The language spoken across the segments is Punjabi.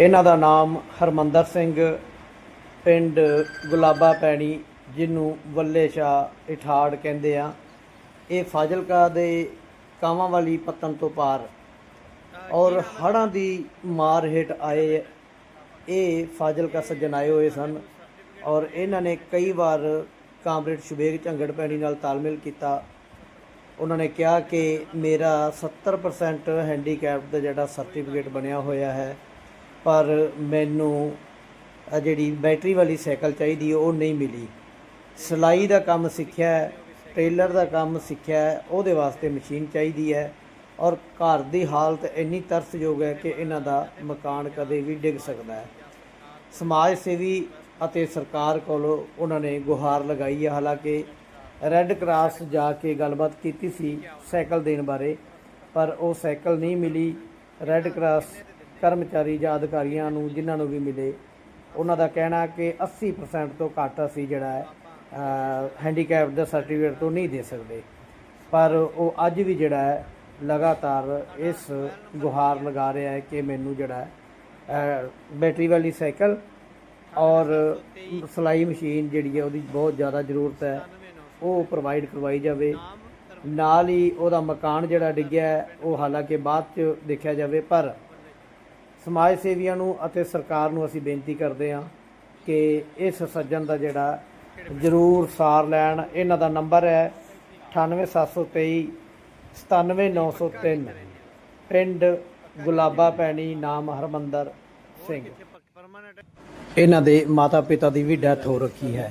ਇਹਨਾਂ ਦਾ ਨਾਮ ਹਰਮੰਦਰ ਸਿੰਘ, ਪਿੰਡ ਗੁਲਾਬਾ ਪੈਣੀ, ਜਿਹਨੂੰ ਵੱਲੇ ਸ਼ਾ ਇਠਾੜ ਕਹਿੰਦੇ ਆ। ਇਹ ਫਾਜ਼ਿਲਕਾ ਦੇ ਕਾਵਾਂ ਵਾਲੀ ਪੱਤਨ ਤੋਂ ਪਾਰ। ਔਰ ਹੜ੍ਹਾਂ ਦੀ ਮਾਰ ਹੇਠ ਆਏ ਇਹ ਫਾਜ਼ਿਲਕਾ ਸੱਜਣ ਆਏ ਹੋਏ ਸਨ ਔਰ ਇਹਨਾਂ ਨੇ ਕਈ ਵਾਰ ਕਾਮਰੇਡ ਸ਼ੁਬੇਗ ਝੰਗੜ ਪੈਣੀ ਨਾਲ ਤਾਲਮੇਲ ਕੀਤਾ। ਉਹਨਾਂ ਨੇ ਕਿਹਾ ਕਿ ਮੇਰਾ 70% ਹੈਂਡੀਕੈਪ ਦਾ ਜਿਹੜਾ ਸਰਟੀਫਿਕੇਟ ਬਣਿਆ ਹੋਇਆ ਹੈ ਪਰ ਮੈਨੂੰ ਆ ਜਿਹੜੀ ਬੈਟਰੀ ਵਾਲੀ ਸਾਈਕਲ ਚਾਹੀਦੀ, ਉਹ ਨਹੀਂ ਮਿਲੀ। ਸਿਲਾਈ ਦਾ ਕੰਮ ਸਿੱਖਿਆ ਟੇਲਰ ਦਾ ਕੰਮ ਸਿੱਖਿਆ ਉਹਦੇ ਵਾਸਤੇ ਮਸ਼ੀਨ ਚਾਹੀਦੀ ਹੈ। ਔਰ ਘਰ ਦੀ ਹਾਲਤ ਇੰਨੀ ਤਰਸਯੋਗ ਹੈ ਕਿ ਇਹਨਾਂ ਦਾ ਮਕਾਨ ਕਦੇ ਵੀ ਡਿੱਗ ਸਕਦਾ ਹੈ। ਸਮਾਜ ਸੇਵੀ ਅਤੇ ਸਰਕਾਰ ਕੋਲੋਂ ਉਹਨਾਂ ਨੇ ਗੁਹਾਰ ਲਗਾਈ ਹੈ। ਹਾਲਾਂਕਿ ਰੈੱਡ ਕਰਾਸ ਜਾ ਕੇ ਗੱਲਬਾਤ ਕੀਤੀ ਸੀ ਸਾਈਕਲ ਦੇਣ ਬਾਰੇ, ਪਰ ਉਹ ਸਾਈਕਲ ਨਹੀਂ ਮਿਲੀ। ਰੈੱਡ ਕਰਾਸ ਕਰਮਚਾਰੀ ਜਾਂ ਅਧਿਕਾਰੀਆਂ ਨੂੰ, ਜਿਨ੍ਹਾਂ ਨੂੰ ਵੀ ਮਿਲੇ, ਉਹਨਾਂ ਦਾ ਕਹਿਣਾ ਕਿ 80% ਤੋਂ ਘੱਟ ਅਸੀਂ ਜਿਹੜਾ ਹੈ ਹੈਂਡੀਕੈਪ ਦਾ ਸਰਟੀਫਿਕੇਟ ਤੋਂ ਨਹੀਂ ਦੇ ਸਕਦੇ। ਪਰ ਉਹ ਅੱਜ ਵੀ ਜਿਹੜਾ ਹੈ, ਲਗਾਤਾਰ ਇਸ ਗੁਹਾਰ ਲਗਾ ਰਿਹਾ ਹੈ ਕਿ ਮੈਨੂੰ ਜਿਹੜਾ ਹੈ ਬੈਟਰੀ ਵਾਲੀ ਸਾਈਕਲ ਔਰ ਸਿਲਾਈ ਮਸ਼ੀਨ ਜਿਹੜੀ ਹੈ, ਉਹਦੀ ਬਹੁਤ ਜ਼ਿਆਦਾ ਜ਼ਰੂਰਤ ਹੈ, ਉਹ ਪ੍ਰੋਵਾਈਡ ਕਰਵਾਈ ਜਾਵੇ। ਨਾਲ ਹੀ ਉਹਦਾ ਮਕਾਨ ਜਿਹੜਾ ਡਿੱਗਿਆ ਉਹ ਹਾਲਾਂਕਿ ਬਾਅਦ ਚ ਦੇਖਿਆ ਜਾਵੇ, ਪਰ ਸਮਾਜ ਸੇਵੀਆਂ ਨੂੰ ਅਤੇ ਸਰਕਾਰ ਨੂੰ ਅਸੀਂ ਬੇਨਤੀ ਕਰਦੇ ਹਾਂ ਕਿ ਇਸ ਸੱਜਣ ਦਾ ਜਿਹੜਾ ਜ਼ਰੂਰ ਸਾਰ ਲੈਣ। ਇਹਨਾਂ ਦਾ ਨੰਬਰ ਹੈ 98723 97903 ਪਿੰਡ ਗੁਲਾਬਾ ਪੈਣੀ, ਨਾਮ ਹਰਮੰਦਰ ਸਿੰਘ। ਇਹਨਾਂ ਦੇ ਮਾਤਾ ਪਿਤਾ ਦੀ ਵੀ ਡੈਥ ਹੋ ਰੱਖੀ ਹੈ।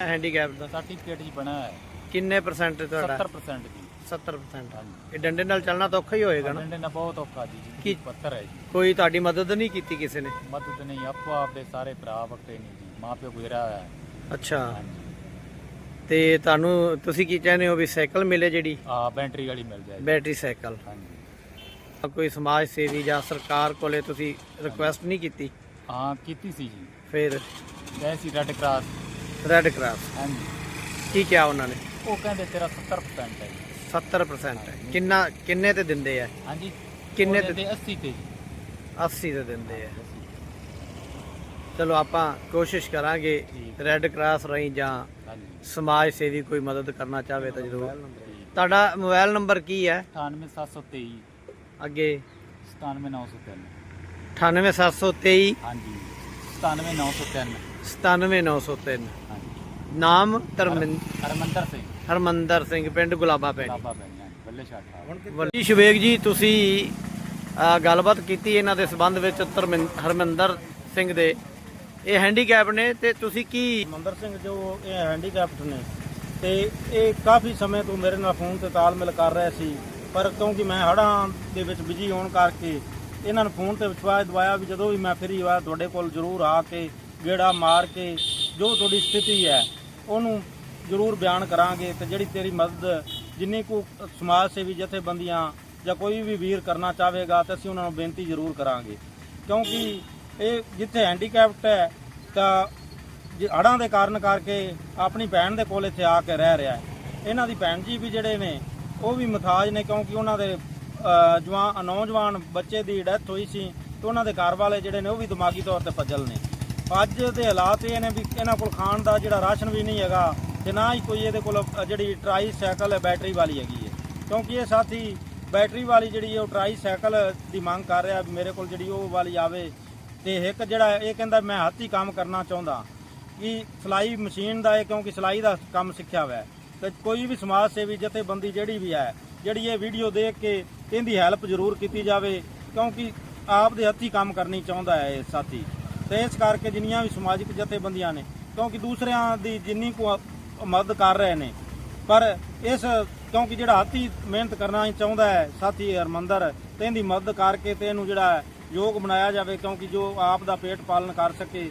ਹੈਂਡੀਕੈਪ ਦਾ। ਸਰਟੀਫਿਕੇਟ ਹੀ ਬਣਿਆ ਹੈ। ਕਿੰਨੇ ਪਰਸੈਂਟ ਤੁਹਾਡਾ? 70% ਜੀ। 70% ਇਹ ਡੰਡੇ ਨਾਲ ਚੱਲਣਾ ਤਾਂ ਔਖਾ ਹੀ ਹੋਏਗਾ ਨਾ। ਡੰਡੇ ਨਾਲ ਬਹੁਤ ਔਖਾ ਜੀ ਜੀ। ਕੀ- ਪੱਤਰ ਹੈ ਜੀ। ਕੋਈ ਤੁਹਾਡੀ ਮਦਦ ਨਹੀਂ ਕੀਤੀ ਕਿਸੇ ਨੇ? ਮਦਦ ਨਹੀਂ ਆਪੋ ਆਪ ਦੇ ਸਾਰੇ ਭਰਾ ਵਕਤੇ ਨਹੀਂ ਜੀ। ਮਾਂ ਪਿਓ ਗੁਜ਼ਰਿਆ ਹੋਇਆ ਹੈ। ਅੱਛਾ। ਤੇ ਤੁਹਾਨੂੰ ਤੁਸੀਂ ਕੀ ਚਾਹੁੰਦੇ ਹੋ ਵੀ ਸਾਈਕਲ ਮਿਲੇ ਜਿਹੜੀ? ਆ ਬੈਟਰੀ ਵਾਲੀ ਮਿਲ ਜਾਏ ਜੀ। Battery cycle. ਹਾਂਜੀ। ਕੋਈ ਸਮਾਜ ਸੇਵੀ ਜਾਂ ਸਰਕਾਰ ਕੋਲੇ ਤੁਸੀਂ ਰਿਕੁਐਸਟ ਨਹੀਂ ਕੀਤੀ? ਹਾਂ ਕੀਤੀ ਸੀ ਜੀ। ਫਿਰ? ਗਏ ਸੀ ਰੈੱਡ ਕਰਾਸ ਰੈੱਡ ਕਰਾਸ ਹਾਂਜੀ। ਕੀ ਕਿਹਾ ਉਹਨਾਂ ਨੇ? ਉਹ ਕਹਿੰਦੇ ਤੇਰਾ 70% ਹੈ ਜੀ। 70% ਹੈ। ਕਿੰਨਾ ਕਿੰਨੇ ਤੇ ਦਿੰਦੇ ਆ? ਹਾਂਜੀ। ਕਿੰਨੇ ਤੇ ਤੇ 80 ਤੇ ਜੀ। 80 ਤੇ ਦਿੰਦੇ ਆ। ਚਲੋ ਆਪਾਂ ਕੋਸ਼ਿਸ਼ ਕਰਾਂਗੇ। ਰੈੱਡ ਕਰਾਸ ਰਾਹੀਂ ਜਾਂ ਹਾਂਜੀ। ਸਮਾਜ ਸੇਵੀ ਕੋਈ ਮਦਦ ਕਰਨਾ ਚਾਹਵੇ ਤਾਂ ਜ਼ਰੂਰ। ਤੁਹਾਡਾ ਮੋਬਾਈਲ ਨੰਬਰ ਕੀ ਹੈ? 98723 ਅੱਗੇ। 97903 98723 ਹਾਂਜੀ। 97903 97903 ਹਾਂਜੀ। ਨਾਮ ਧਰਮਿੰ ਹਰਮੰਦਰ ਸਿੰਘ। ਹਰਮੰਦਰ ਸਿੰਘ ਪਿੰਡ ਗੁਲਾਬਾ ਪੈਣੀ। ਲਾਬਾ ਪੈਣੀ ਬੱਲੇ ਸ਼ਾਟਾ ਵੱਡੀ ਸ਼ਵੇਗ ਜੀ ਤੁਸੀਂ ਗੱਲਬਾਤ ਕੀਤੀ ਇਹਨਾਂ ਦੇ ਸਬੰਧ ਵਿੱਚ ਧਰਮਿੰ- ਹਰਮਿੰਦਰ ਸਿੰਘ ਦੇ। ਇਹ ਹੈਂਡੀਕੈਪ ਨੇ ਤੇ ਤੁਸੀਂ ਕੀ ਮੰਦਰ ਸਿੰਘ ਜੋ ਇਹ ਹੈਂਡੀਕੈਪਟ ਨੇ ਤੇ ਇਹ ਕਾਫੀ ਸਮੇਂ ਤੋਂ ਮੇਰੇ ਨਾਲ ਫੋਨ ਤੇ ਤਾਲਮੇਲ ਕਰ ਰਹੇ ਸੀ ਪਰ ਕਿਉਂਕਿ ਮੈਂ ਹੜਾਂ ਦੇ ਵਿੱਚ ਬਿਜ਼ੀ ਹੋਣ ਕਰਕੇ ਇਹਨਾਂ ਨੂੰ ਫੋਨ ਤੇ ਵਿਸ਼ਵਾਸ ਦਵਾਇਆ ਵੀ ਜਦੋਂ ਵੀ ਮੈਂ ਫਰੀ ਹੋਇਆ ਤੁਹਾਡੇ ਕੋਲ ਜ਼ਰੂਰ ਆ ਕੇ ਗੇੜਾ ਮਾਰ ਕੇ ਜੋ ਤੁਹਾਡੀ ਸਥਿਤੀ ਹੈ ਉਹਨੂੰ ਜ਼ਰੂਰ ਬਿਆਨ ਕਰਾਂਗੇ ਤੇ ਜਿਹੜੀ ਤੇਰੀ ਮਦਦ ਜਿੰਨੀ ਕੁ ਸਮਾਜ ਸੇਵੀ ਜਥੇਬੰਦੀਆਂ ਜਾਂ ਕੋਈ ਵੀ ਵੀਰ ਕਰਨਾ ਚਾਹੇਗਾ ਤਾਂ ਅਸੀਂ ਉਹਨਾਂ ਨੂੰ ਬੇਨਤੀ ਜ਼ਰੂਰ ਕਰਾਂਗੇ। ਕਿਉਂਕਿ ਇਹ ਜਿੱਥੇ ਹੈਂਡੀਕੈਪਟ ਹੈ ਤਾਂ ਜੇ ਦੇ ਕਾਰਨ ਕਰਕੇ ਆਪਣੀ ਭੈਣ ਦੇ ਕੋਲ ਇੱਥੇ ਆ ਕੇ ਰਹਿ ਰਿਹਾ ਹੈ। ਇਹਨਾਂ ਦੀ ਭੈਣ ਜੀ ਵੀ ਜਿਹੜੇ ਨੇ ਉਹ ਵੀ ਮਥਾਜ ਨੇ ਕਿਉਂਕਿ ਉਹਨਾਂ ਦੇ ਅਹ, ਜਵਾਨ ਨੌਜਵਾਨ ਬੱਚੇ ਦੀ ਡੈਥ ਹੋਈ ਸੀ ਤੇ ਉਹਨਾਂ ਦੇ ਘਰ ਵਾਲੇ ਜਿਹੜੇ ਨੇ ਉਹ ਵੀ ਦਿਮਾਗੀ ਤੌਰ ਤੇ ਪੱਜਲ ਨੇ। ਅੱਜ ਦੇ ਹਾਲਾਤ ਇਹ ਨੇ ਵੀ ਇਹਨਾਂ ਕੋਲ ਖਾਣ ਦਾ ਜਿਹੜਾ ਰਾਸ਼ਨ ਵੀ ਨਹੀਂ ਹੈਗਾ ਤੇ ਨਾ ਹੀ ਕੋਈ ਇਹਦੇ ਕੋਲ ਜਿਹੜੀ ਟਰਾਈ ਸਾਈਕਲ ਹੈ, ਬੈਟਰੀ ਵਾਲੀ ਹੈਗੀ ਹੈ। ਕਿਉਂਕਿ ਇਹ ਸਾਥੀ ਬੈਟਰੀ ਵਾਲੀ ਜਿਹੜੀ ਹੈ, ਉਹ ਟਰਾਈ ਸਾਈਕਲ ਦੀ ਮੰਗ ਕਰ ਰਿਹਾ ਮੇਰੇ ਕੋਲ ਜਿਹੜੀ ਉਹ ਵਾਲੀ ਆਵੇ ਤੇ ਇੱਕ ਜਿਹੜਾ ਇਹ ਕਹਿੰਦਾ ਮੈਂ ਹੱਥੀਂ ਕੰਮ ਕਰਨਾ ਚਾਹੁੰਦਾ ਕਿ ਸਿਲਾਈ ਮਸ਼ੀਨ ਦਾ ਹੈ ਕਿਉਂਕਿ ਸਿਲਾਈ ਦਾ ਕੰਮ ਸਿੱਖਿਆ ਹੋਇਆ ਹੈ। ਤੇ ਕੋਈ ਵੀ ਸਮਾਜ ਸੇਵੀ, ਜਥੇਬੰਦੀ ਜਿਹੜੀ ਵੀ ਹੈ, ਜਿਹੜੀ ਇਹ ਵੀਡੀਓ ਦੇਖ ਕੇ ਇਹਦੀ ਹੈਲਪ ਜ਼ਰੂਰ ਕੀਤੀ ਜਾਵੇ ਕਿਉਂਕਿ ਆਪ ਦੇ ਹੱਥੀਂ ਕੰਮ ਕਰਨੀ ਚਾਹੁੰਦਾ ਹੈ ਇਹ ਸਾਥੀ। ਤੇ ਇਸ ਕਰਕੇ ਜਿੰਨੀਆਂ ਵੀ ਸਮਾਜਿਕ ਜਥੇਬੰਦੀਆਂ ਨੇ, ਕਿਉਂਕਿ ਦੂਸਰਿਆਂ ਦੀ ਜਿੰਨੀ ਕੁ ਮਦਦ ਕਰ ਰਹੇ ਨੇ। ਪਰ ਇਸ, ਕਿਉਂਕਿ ਜਿਹੜਾ ਹੱਥੀ ਮਿਹਨਤ ਕਰਨਾ ਹੀ ਚਾਹੁੰਦਾ ਹੈ, ਸਾਥੀ ਹਰਮੰਦਰ, ਤੇ ਇਹਦੀ ਮਦਦ ਕਰਕੇ ਤੇ ਇਹਨੂੰ ਜਿਹੜਾ ਯੋਗ ਬਣਾਇਆ ਜਾਵੇ, ਕਿਉਂਕਿ ਜੋ ਆਪ ਦਾ ਪੇਟ ਪਾਲਣ ਕਰ ਸਕੇ